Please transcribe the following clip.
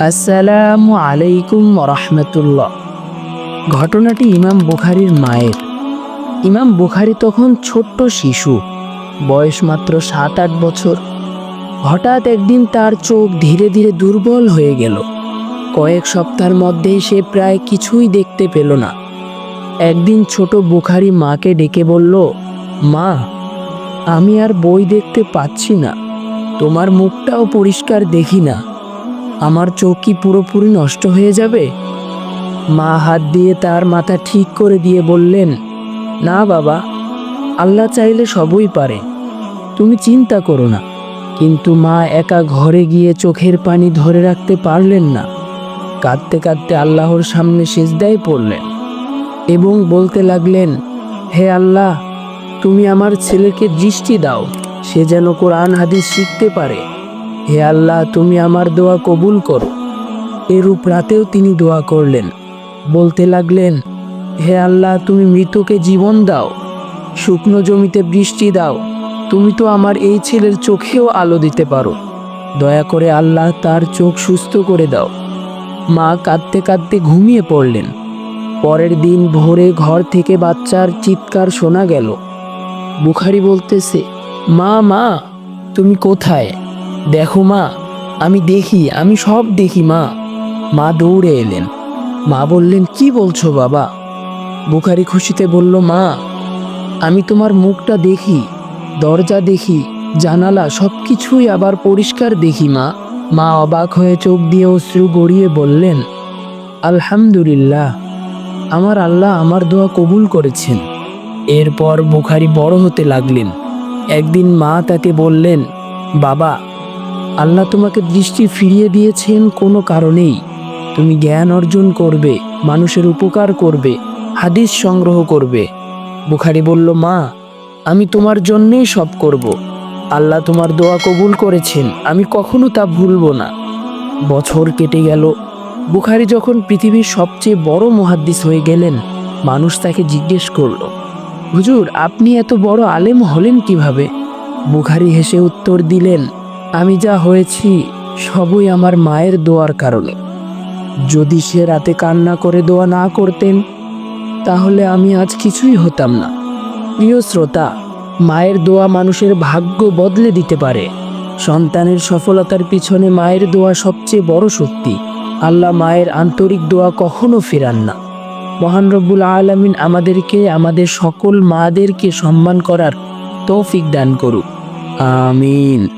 আসসালামু আলাইকুম রহমতুল্লাহ। ঘটনাটি ইমাম বুখারির মায়ের। ইমাম বুখারি তখন ছোট্ট শিশু, বয়স মাত্র সাত আট বছর। হঠাৎ একদিন তার চোখ ধীরে ধীরে দুর্বল হয়ে গেল। কয়েক সপ্তাহের মধ্যেই সে প্রায় কিছুই দেখতে পেল না। একদিন ছোট বুখারি মাকে ডেকে বলল, মা, আমি আর বই দেখতে পাচ্ছি না। তোমার মুখটাও পরিষ্কার দেখি না। আমার চোখ কি পুরোপুরি নষ্ট হয়ে যাবে? মা হাত দিয়ে তার মাথা ঠিক করে দিয়ে বললেন, না বাবা, আল্লাহ চাইলে সবই পারে। তুমি চিন্তা করো না। কিন্তু মা একা ঘরে গিয়ে চোখের পানি ধরে রাখতে পারলেন না। কাঁদতে কাঁদতে আল্লাহর সামনে সেজদায় পড়লেন এবং বলতে লাগলেন, হে আল্লাহ, তুমি আমার ছেলেকে দৃষ্টি দাও। সে যেন কোরআন হাদিস শিখতে পারে। হে আল্লাহ, তুমি আমার দোয়া কবুল করো। এরূপ রাতেও তিনি দোয়া করলেন। বলতে লাগলেন, হে আল্লাহ, তুমি মৃতকে জীবন দাও, শুকনো জমিতে বৃষ্টি দাও, তুমি তো আমার এই ছেলের চোখেও আলো দিতে পারো। দয়া করে আল্লাহ তার চোখ সুস্থ করে দাও। মা কাঁদতে কাঁদতে ঘুমিয়ে পড়লেন। পরের দিন ভোরে ঘর থেকে বাচ্চার চিৎকার শোনা গেল। বুখারি বলতেছে, মা মা, তুমি কোথায়? দেখো মা, আমি দেখি, আমি সব দেখি মা। মা দৌড়ে এলেন। মা বললেন, কি বলছো বাবা? বুখারি খুশিতে বলল, মা, আমি তোমার মুখটা দেখি, দরজা দেখি, জানালা সব কিছুই আবার পরিষ্কার দেখি মা। মা অবাক হয়ে চোখ দিয়ে অশ্রু গড়িয়ে বললেন, আলহামদুলিল্লাহ, আমার আল্লাহ আমার দোয়া কবুল করেছেন। এরপর বুখারি বড় হতে লাগলেন। একদিন মা তাকে বললেন, বাবা আল্লাহ তোমাকে দৃষ্টি ফিরিয়ে দিয়েছেন কোনো কারণেই। তুমি জ্ঞান অর্জন করবে, মানুষের উপকার করবে, হাদিস সংগ্রহ করবে। বুখারি বলল, মা, আমি তোমার জন্যেই সব করব। আল্লাহ তোমার দোয়া কবুল করেছেন, আমি কখনো তা ভুলবো না। বছর কেটে গেল। বুখারি যখন পৃথিবীর সবচেয়ে বড় মহাদ্দিস হয়ে গেলেন, মানুষ তাকে জিজ্ঞেস করল, হুজুর, আপনি এত বড় আলেম হলেন কীভাবে? বুখারি হেসে উত্তর দিলেন আমি যা হয়েছি সবই আমার মায়ের দোয়ার কারণে। যদি সে রাতে কান্না করে দোয়া না করতেন, তাহলে আমি আজ কিছুই হতাম না। প্রিয় শ্রোতা, মায়ের দোয়া মানুষের ভাগ্য বদলে দিতে পারে। সন্তানের সফলতার পিছনে মায়ের দোয়া সবচেয়ে বড় শক্তি। আল্লাহ মায়ের আন্তরিক দোয়া কখনো ফেরান না। মহান রব্বুল আলমিন আমাদেরকে, আমাদের সকল মাদেরকে সম্মান করার তৌফিক দান করুক। আমিন।